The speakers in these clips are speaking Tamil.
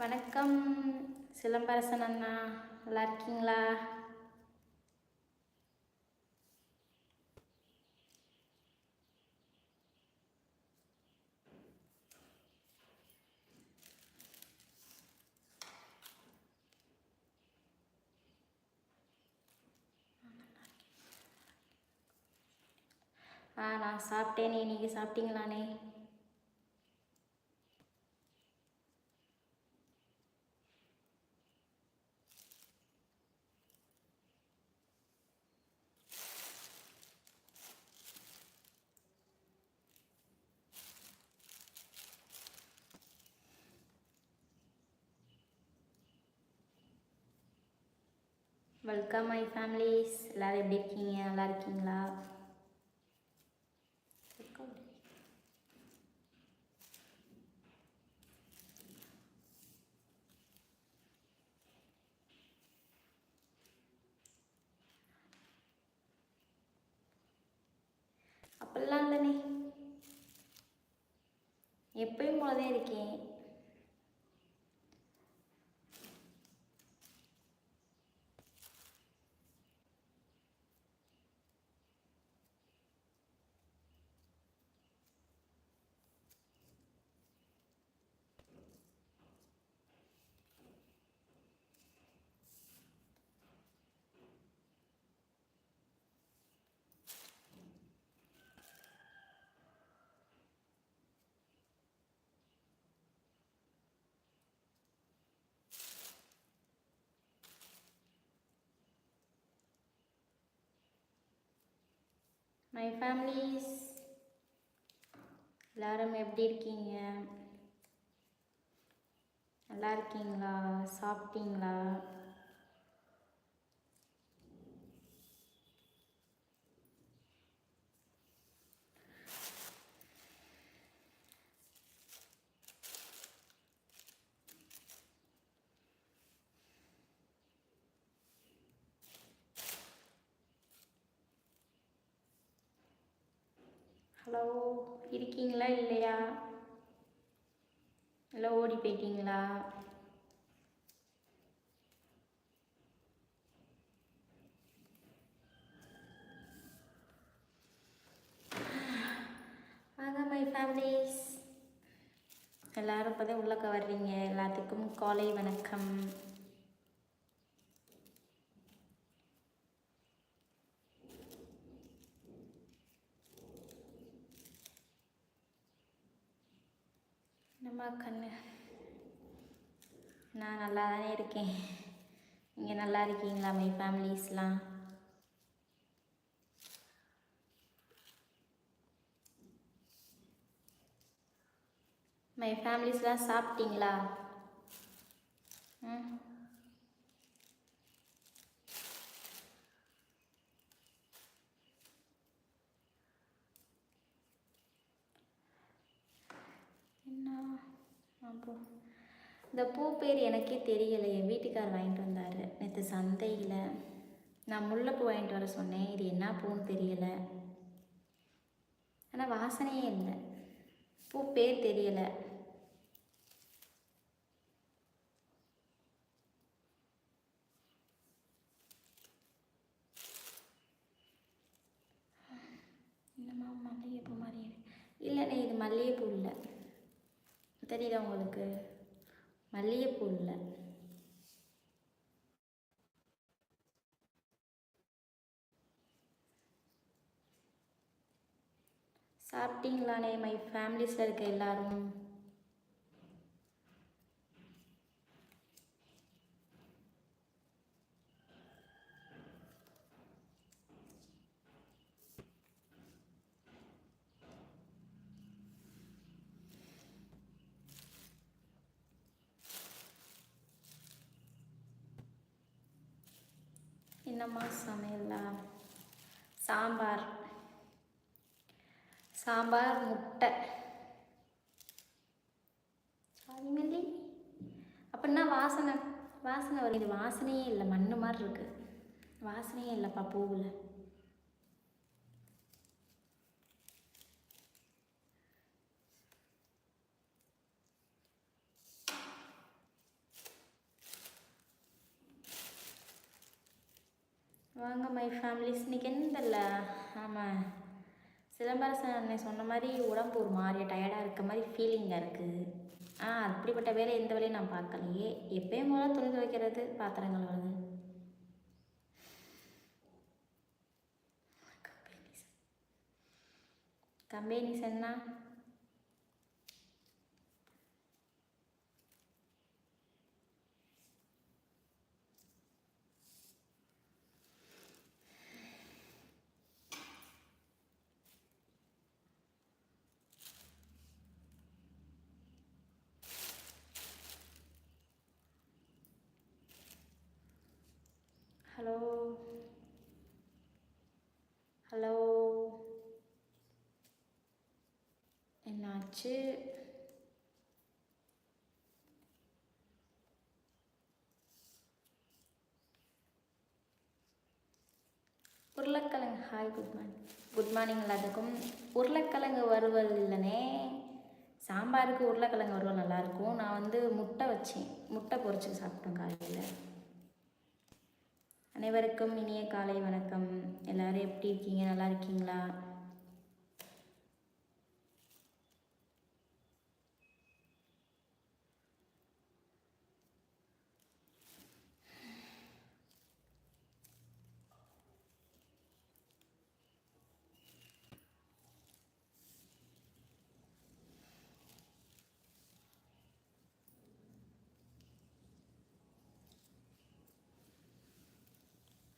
வணக்கம். சிலம்பரசன் அண்ணா நல்லா இருக்கீங்களா? ஆ நான் சாப்பிட்டேனே நீங்கள் சாப்பிட்டீங்களாண்ணே வெல்கம் மை ஃபேமிலிஸ் எல்லோரும் எப்படி இருக்கீங்க? நல்லா இருக்கீங்களா? அப்படிலாம் இல்லைண்ணே. எப்பயும் போலதான் இருக்கேன். மை ஃபேமிலிஸ் எல்லாரும் எப்படி இருக்கீங்க? நல்லா இருக்கீங்களா? சாப்பிட்டீங்களா? ஹலோ இருக்கீங்களா இல்லையா? இல்லை ஓடி போயிட்டீங்களா? அதான் மை ஃபேமிலிஸ் எல்லோரும் இப்போ தான் உள்ளக்க வர்றீங்க. எல்லாத்துக்கும் காலை வணக்கம் என்னம்மா கண்ணு நான் நல்லா தானே இருக்கேன். நீங்கள் நல்லா இருக்கீங்களா மை ஃபேமிலிஸ்லாம் மை ஃபேமிலிஸ்லாம் சாப்பிட்டீங்களா? ம். என்ன? அப்போ இந்த பூ பேர் எனக்கே தெரியலை. என் வீட்டுக்கார் வாங்கிட்டு வந்தார். நேற்று சந்தையில் நான் முல்லைப்பூ வாங்கிட்டு வர சொன்னேன். இது என்ன பூன்னு தெரியலை. ஆனால் வாசனையே இல்லை. பூ பேர் தெரியலை. என்னம்மா மல்லிகைப்பூ மாதிரி இல்லைண்ணே இது மல்லிகைப்பூ இல்லை. தெரியுதா உங்களுக்கு? மல்லிகைப்பூ இல்லை. சாப்பிட்டீங்களாண்ணே மை ஃபேமிலிஸில் இருக்க எல்லாரும்? என்னம்மா சமையலா சாம்பார். சாம்பார் முட்டை. சாதிமல்லி அப்படின்னா வாசனை? வாசனை வருது. இது வாசனையே இல்லை. மண்ணு மாதிரி இருக்குது வாசனையே இல்லைப்பா பூவில். மை ஃபேமிலிஸ் இன்னைக்கு என்ன தெரில ஆமாம் சிலம்பரசன் அண்ணன் சொன்ன மாதிரி உடம்பு ஒரு மாதிரி டயர்டாக இருக்க மாதிரி ஃபீலிங்காக இருக்குது ஆ அப்படிப்பட்ட வேலை எந்த வேலையும் நான் பார்க்கலையே. எப்பயும் போல துணி துவைக்கிறது பாத்திரங்கள் வருது கம்பெனி கம்பெனிஸ் என்ன ஹலோ என்னாச்சு உருளைக்கிழங்கு. Hi good morning good morning எல்லாத்துக்கும். உருளைக்கிழங்கு வறுவல் இல்லைனே சாம்பாருக்கு உருளைக்கிழங்கு வறுவல் நல்லாயிருக்கும் நான் வந்து முட்டை வச்சேன். முட்டை பொறிச்சு சாப்பிட்டோம் காலையில். அனைவருக்கும் இனிய காலை வணக்கம். எல்லாரும் எப்படி இருக்கீங்க? நல்லா இருக்கீங்களா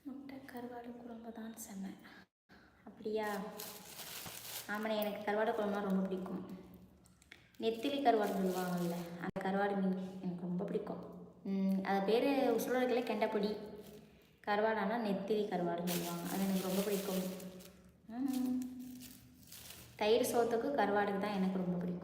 முட்டை கருவாடு குழம்பு தான் சொன்னேன் அப்படியா? ஆமாண்ணே எனக்கு கருவாடு குழம்புனா ரொம்ப பிடிக்கும். நெத்திலி கருவாடு சொல்லுவாங்கல்ல அந்த கருவாடு மீன் எனக்கு ரொம்ப பிடிக்கும். அது பேர் உசுரோடுகளே கெண்டைப்பொடி கருவாடானா நெத்திலி கருவாடுன்னு சொல்லுவாங்க. அது எனக்கு ரொம்ப பிடிக்கும். தயிர் சோத்துக்கு கருவாடுக்கு தான் எனக்கு ரொம்ப பிடிக்கும்.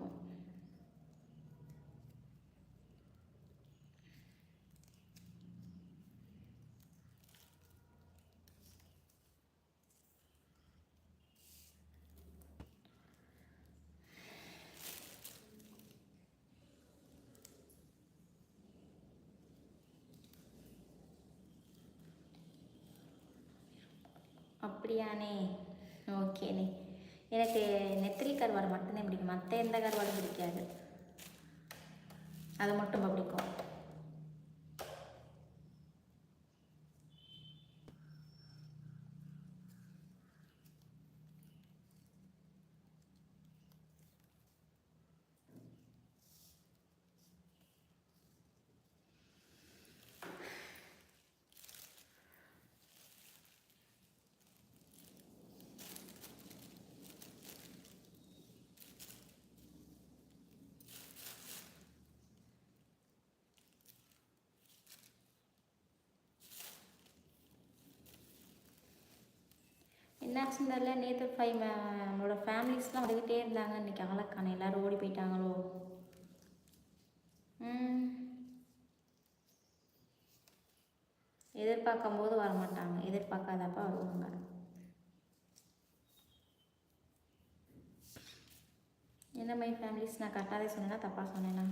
அப்படியாண்ணே ஓகேண்ணே எனக்கு நெத்திலி கருவாடு மட்டும்தான் பிடிக்கும். மற்ற எந்த கருவாடும் பிடிக்காது. அது மட்டும் பிடிக்கும். என்னாச்சுன்னு தெரியல நேற்று ஃபைவ் நம்மளோட ஃபேமிலிஸ்லாம் வந்துக்கிட்டே இருந்தாங்க. இன்னைக்கு ஆளக்கான எல்லாரும் ஓடி போயிட்டாங்களோ? ம். எதிர்பார்க்கும் போது வர மாட்டாங்க எதிர்பார்க்காதப்ப வருவாங்க. என்ன மாதிரி ஃபேமிலிஸ் நான் கரெக்டாகவே சொன்னேன்னா தப்பாக சொன்னேன்னா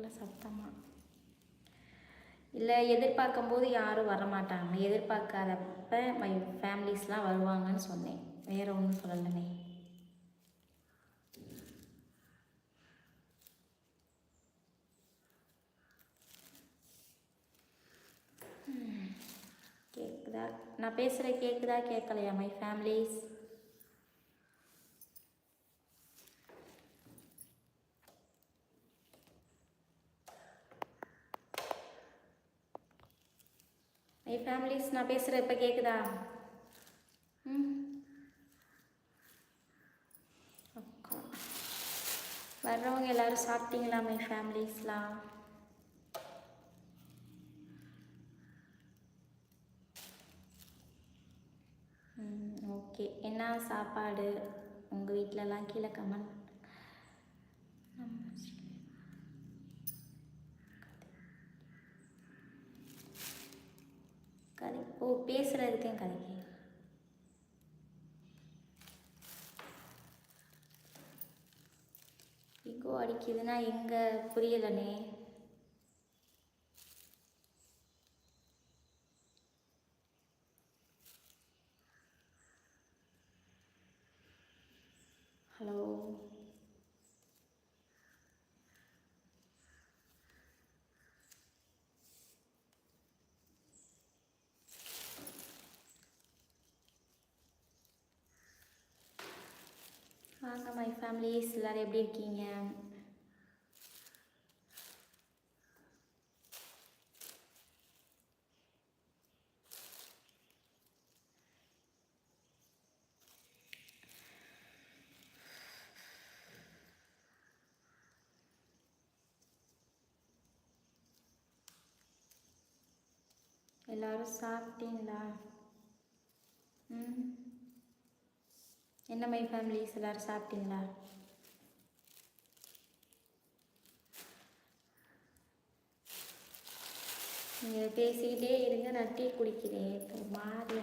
என்னம்மா கேட்கல இல்லை எதிர்பார்க்கும் போது யாரும் வரமாட்டாங்க. எதிர்பார்க்காதப்ப மை ஃபேமிலிஸ்லாம் வருவாங்கன்னு சொன்னேன். வேற ஒன்றும் சொல்லலைனே கேட்குதா கேக்குதா? நான் பேசுகிற கேட்குதா கேட்கலையா மை ஃபேமிலிஸ் மை ஃபேமிலிஸ் நான் பேசுகிறேன் இப்போ கேட்குதா ம். வர்றவங்க எல்லாரும் சாப்பிட்டீங்களா மை ஃபேமிலிஸ்லாம் ம் ஓகே என்ன சாப்பாடு? உங்கள் வீட்டிலலாம் கீழே கமெண்ட் ஓ பேசுகிறதுக்கும் கதைக்கு எங்கோ அடிக்குதுன்னா எங்கே? புரியலனே ஹலோ. வணக்கம் மை ஃபேமிலிஸ் எல்லோரும் எப்படி இருக்கீங்க? எல்லாரும் சாப்பிட்டீங்களா? ம். என்ன மை ஃபேமிலிஸ் எல்லாரும் சாப்பிட்டீங்களா? நீங்கள் பேசிக்கிட்டே இருங்க நான் டீ குடிக்கிறேன். இப்போ மாதிரி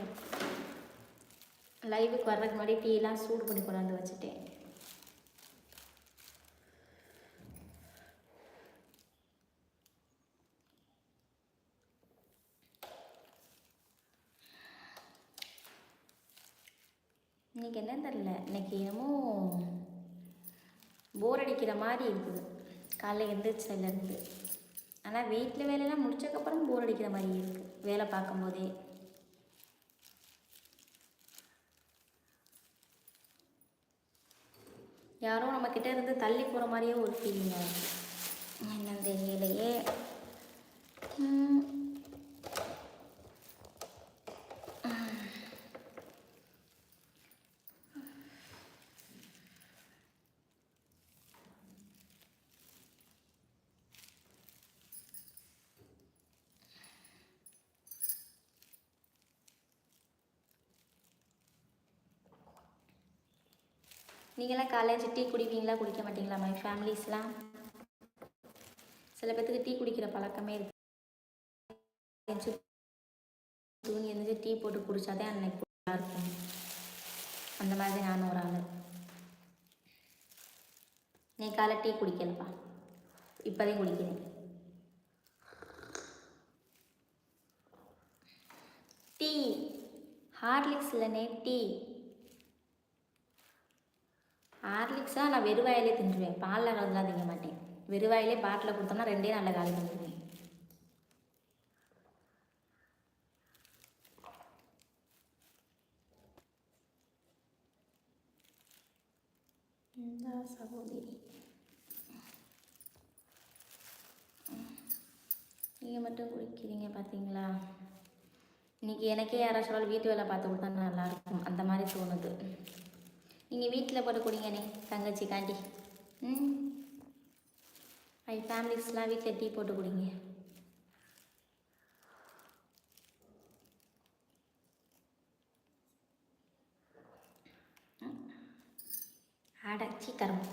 லைவுக்கு வர்றதுக்கு முன்னாடி டீலாம் சூடு பண்ணி கொண்டாந்து வச்சுட்டேன். இன்றைக்கி என்னன்னு தெரில இன்னைக்கு என்னமோ போர் அடிக்கிற மாதிரி இருக்குது. காலைல எழுந்திரிச்சதுலேருந்து ஆனால் வீட்டில் வேலையெல்லாம் முடிச்சதுக்கப்புறம் போர் அடிக்கிற மாதிரி இருக்குது வேலை பார்க்கும்போதே. யாரோ நம்ம இருந்து தள்ளி போகிற மாதிரியே ஒரு ஃபீலிங்காக இருக்குது என்னன்னு தெரியலையே. நீங்களாம் காலேஜ் டீ குடிப்பீங்களா? குடிக்க மாட்டீங்களா? மை ஃபேமிலிஸ்லாம் சில பேர்த்துக்கு டீ குடிக்கிற பழக்கமே இருக்கு. தூங்கி எழுந்திரிச்சு டீ போட்டு குடித்தாதான் அன்னைக்கு நல்லா இருக்கும். அந்த மாதிரி நானும் ஒரு ஆள். நீ காலை டீ குடிக்கலப்பா. இப்போதையும் குடிக்கிறேன். டீ ஹார்லிக்ஸ் இல்லைனே டீ ஹார்லிக்ஸாக நான் வெறுவாயிலே தின்றுவேன். பாலில் கலந்துலாம் திங்க மாட்டேன். வெறுவாயிலே பாட்டில் கொடுத்தோம்னா ரெண்டே நல்ல காலி பண்ணிடுவேன். இந்த சகோதரி. நீங்கள் மட்டும் குடிக்கிறீங்க பார்த்தீங்களா இன்னைக்கு எனக்கே யாராச்சும் வீட்டு வேலை பார்த்து கொடுத்தா நல்லாயிருக்கும் அந்த மாதிரி தோணுது. நீங்கள் வீட்டில் போட்டு குடிங்கண்ணே தங்கச்சி காண்டி ம். ஐ ஃபேமிலிஸ்லாம் வீட்டில் டீ போட்டு குடிங்க. அடச்சி கரும்